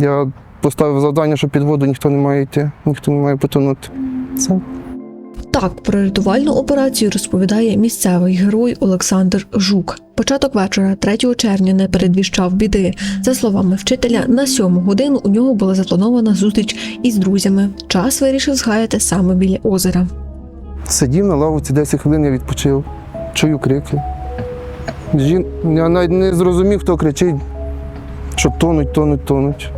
Я поставив завдання, що під воду ніхто не має йти, ніхто не має потонути. Все. Так про рятувальну операцію розповідає місцевий герой Олександр Жук. Початок вечора, 3 червня, не передвіщав біди. За словами вчителя, на сьому годину у нього була запланована зустріч із друзями. Час вирішив згаяти саме біля озера. Сидів на лавці 10 хвилин, я відпочив. Чую крики. Жін... Я навіть не зрозумів, хто кричить, що тонуть, тонуть, тонуть.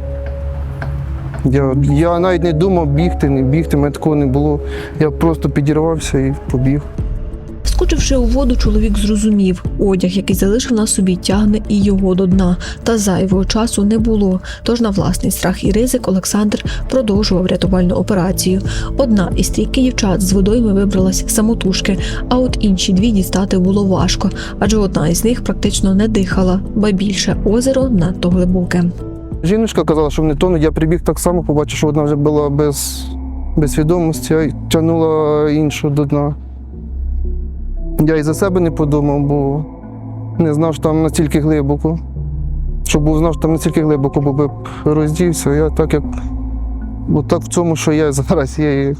Я, я навіть не думав бігти, не бігти, мене такого не було. Я просто підірвався і побіг. Скочивши у воду, чоловік зрозумів, одяг, який залишив на собі, тягне і його до дна. Та зайвого часу не було. Тож на власний страх і ризик Олександр продовжував рятувальну операцію. Одна із трійки дівчат з водойми вибралась самотужки, а от інші дві дістати було важко, адже одна із них практично не дихала, ба більше озеро надто глибоке. Жіночка казала, що вони тонуть. Я прибіг так само, побачив, що одна вже була без, без свідомості, а тягнула іншу до дна. Я і за себе не подумав, бо не знав, що там настільки глибоко. Щоб був знав, що там настільки глибоко, бо би роздівся. Я так як отак в цьому, що я зараз є.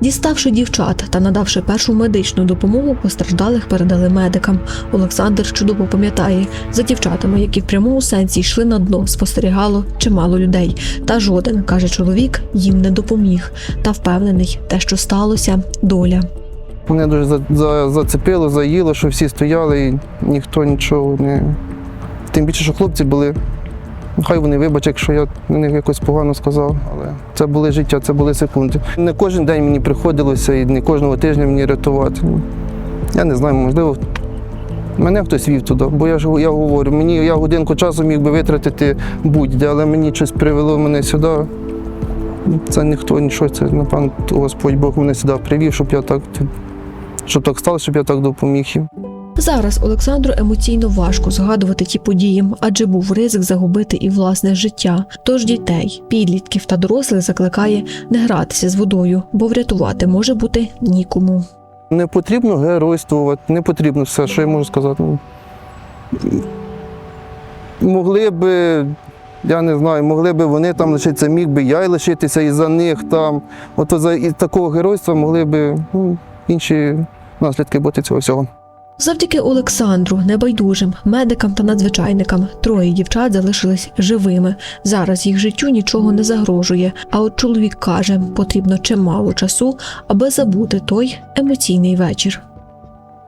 Діставши дівчат та надавши першу медичну допомогу, постраждалих передали медикам. Олександр чудово пам'ятає, за дівчатами, які в прямому сенсі йшли на дно, спостерігало чимало людей. Та жоден, каже чоловік, їм не допоміг. Та впевнений, те, що сталося, доля. Мене дуже за, за, зацепило, заїло, що всі стояли і ніхто нічого не. Тим більше, що хлопці були. Хай вони вибачать, якщо я на них якось погано сказав, але це були життя, це були секунди. Не кожен день мені приходилося і не кожного тижня мені рятувати. Я не знаю, можливо, мене хтось вів туди, бо я ж я говорю, мені я годинку часу міг би витратити будь-де, але мені щось привело мене сюди. Це ніхто нічого, це напевно Господь Бог мене сюди привів, щоб я так, щоб так сталося, щоб я так допоміг їм. Зараз Олександру емоційно важко згадувати ті події, адже був ризик загубити і власне життя. Тож дітей, підлітків та дорослих закликає не гратися з водою, бо врятувати може бути нікому. Не потрібно геройствувати, не потрібно все, що я можу сказати. Могли би, я не знаю, могли би вони там лишитися, міг би я й лишитися і за них там. От за із такого геройства могли би ну, інші наслідки бути цього всього. Завдяки Олександру, небайдужим, медикам та надзвичайникам, троє дівчат залишились живими. Зараз їх життю нічого не загрожує. А от чоловік каже, потрібно чимало часу, аби забути той емоційний вечір.